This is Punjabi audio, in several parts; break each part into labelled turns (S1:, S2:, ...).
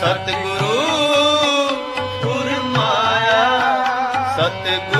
S1: ਸਤਿਗੁਰੂ ਗੁਰ ਮਾਇਆ ਸਤਿਗੁਰੂ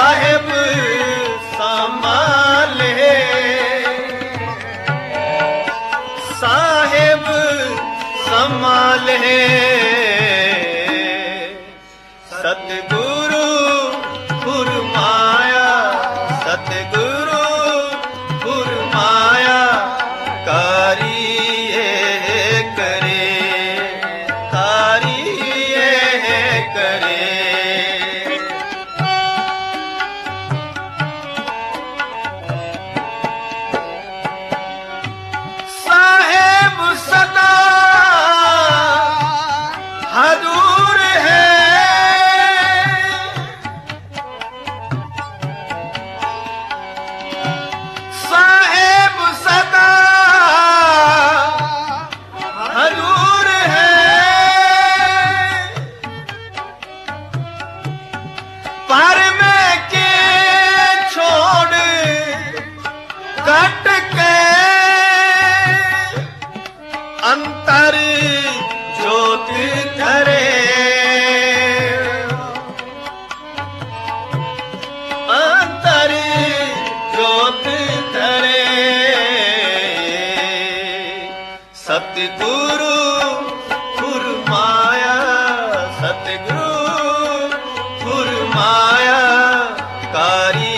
S1: ਸਾਹਿਬ ਸਤਿਗੁਰੂ ਫੁਰਮਾਇਆ ਸਤਿਗੁਰੂ। ਫੁਰਮਾਇਆ ਕਾਰੀ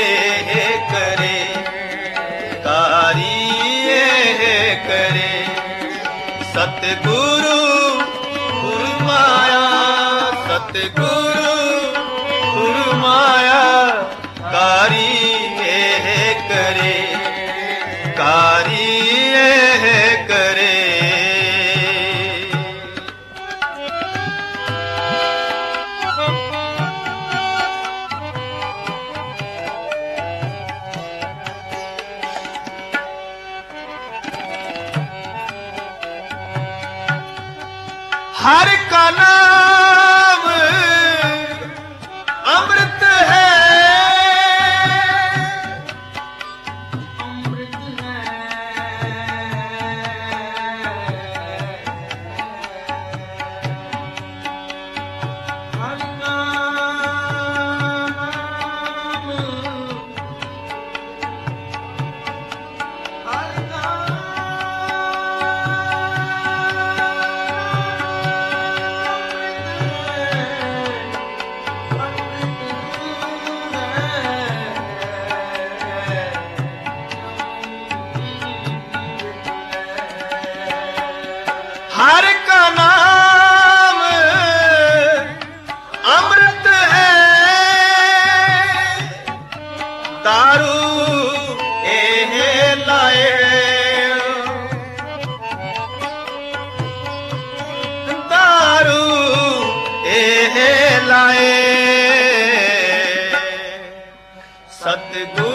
S1: ਇਹ ਕਰੇ ਕਾਰੀ ਕਰੇ। ਸਤਿਗੁਰੂ ਫੁਰਮਾਇਆ ਸਤਿਗੁਰੂ। ਹਰ ਕਲਾ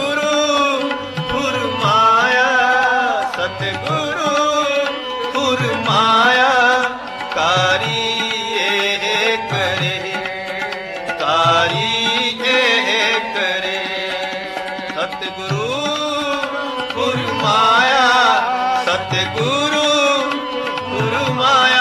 S1: ਸਤਿਗੁਰੂ ਫੁਰਮਾਇਆ ਸਤਿਗੁਰੂ ਫੁਰਮਾਇਆ ਕਾਰੀ ਇਹ ਕਰੇ ਕਾਰੀ ਇਹ ਕਰੇ। ਸਤਿਗੁਰੂ ਫੁਰਮਾਇਆ ਸਤਿਗੁਰੂ ਫੁਰਮਾਇਆ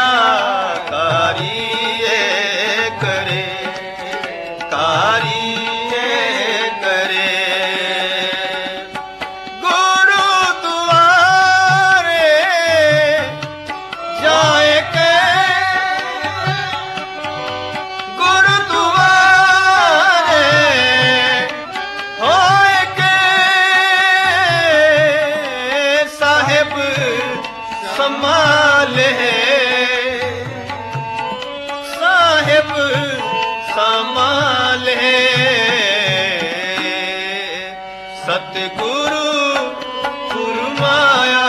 S1: ਸਤਿਗੁਰੂ ਫੁਰਮਾਇਆ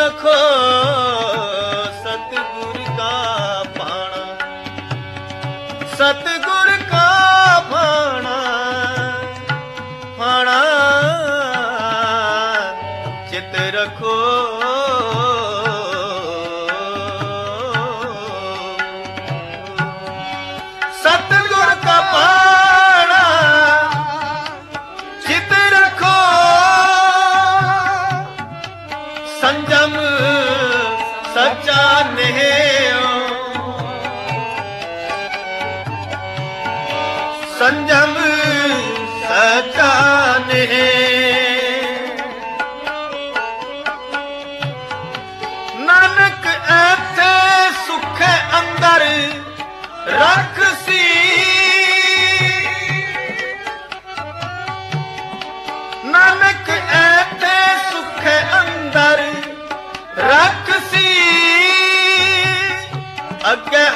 S1: ਰੱਖੋ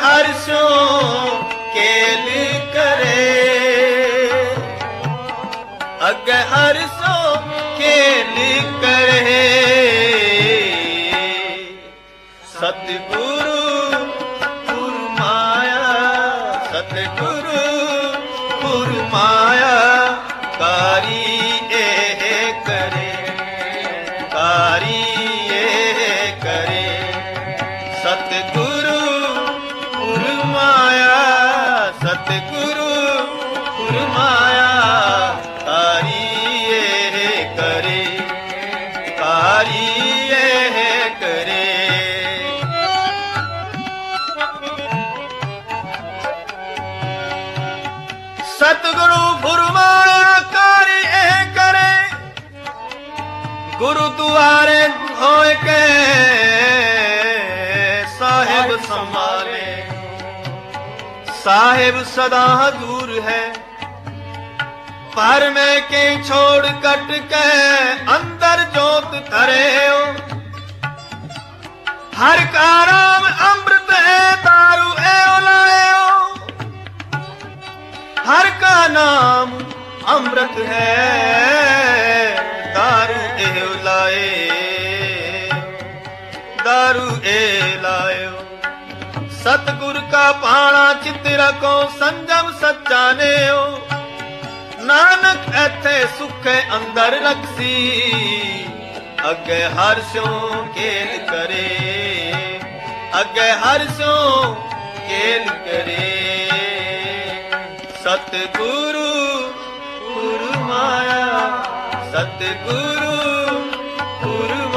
S1: ਅੱਗੇ ਹਰ ਕੇਲ ਕਰੇ। ਅੱਗੇ ਹਰ ਸੋ ਕੇਲ ਕਰੇ। ਸਤਿਗੁਰੂ ਫੁਰਮਾਇਆ ਸਤਿਗੁਰੂ ਫੁਰਮਾਇਆ ਮਾਇਆ। ਸਤਿਗੁਰੂ ਫੁਰਮਾਇਆ ਕਾਰੀ ਇਹ ਕਰੇ, ਗੁਰੂ ਦੁਆਰੇ ਹੋਏ ਕੇ ਸਾਹਿਬ ਸੰਭਾਲੇ। ਸਾਹਿਬ ਸਦਾ ਦੂਰ ਹੈ। ਪਰ ਮੈਂ ਕੇ ਛੋੜ ਕੱਟ ਕੇ ਅੰਦਰ ਜੋਤ ਧਰਿਓ? ਹਰ ਕਾ ਰਾਮ ਅੰਮ੍ਰਿਤ ਹੈ ਤਾਰੂ ਏ ਲਾਇਓ। ਹਰ ਕਾ ਨਾਮ ਅੰਮ੍ਰਿਤ ਹੈ, ਦਾਰੂ ਇਹ ਲਾਏ ਦਾਰੂ ਇਹ ਲਾਇਓ। ਸਤਗੁਰ ਕਾ ਪਾਣਾ ਚਿਤ ਰਖੋ, ਸੰਜਮ ਸੱਚਾ ਨੇਓ। ਨਾਨਕ ਇੱਥੇ ਸੁਖੇ ਅੰਦਰ ਰਖਸੀ, ਅੱਗੇ ਹਰ ਸਿਉ ਕੇਲ ਕਰੇ, ਅੱਗੇ ਹਰ ਸਿਉ ਕੇਲ ਕਰੇ। ਸਤਿਗੁਰੂ ਫੁਰਮਾਇਆ ਸਤਿਗੁਰੂ ਫੁਰਮਾਇਆ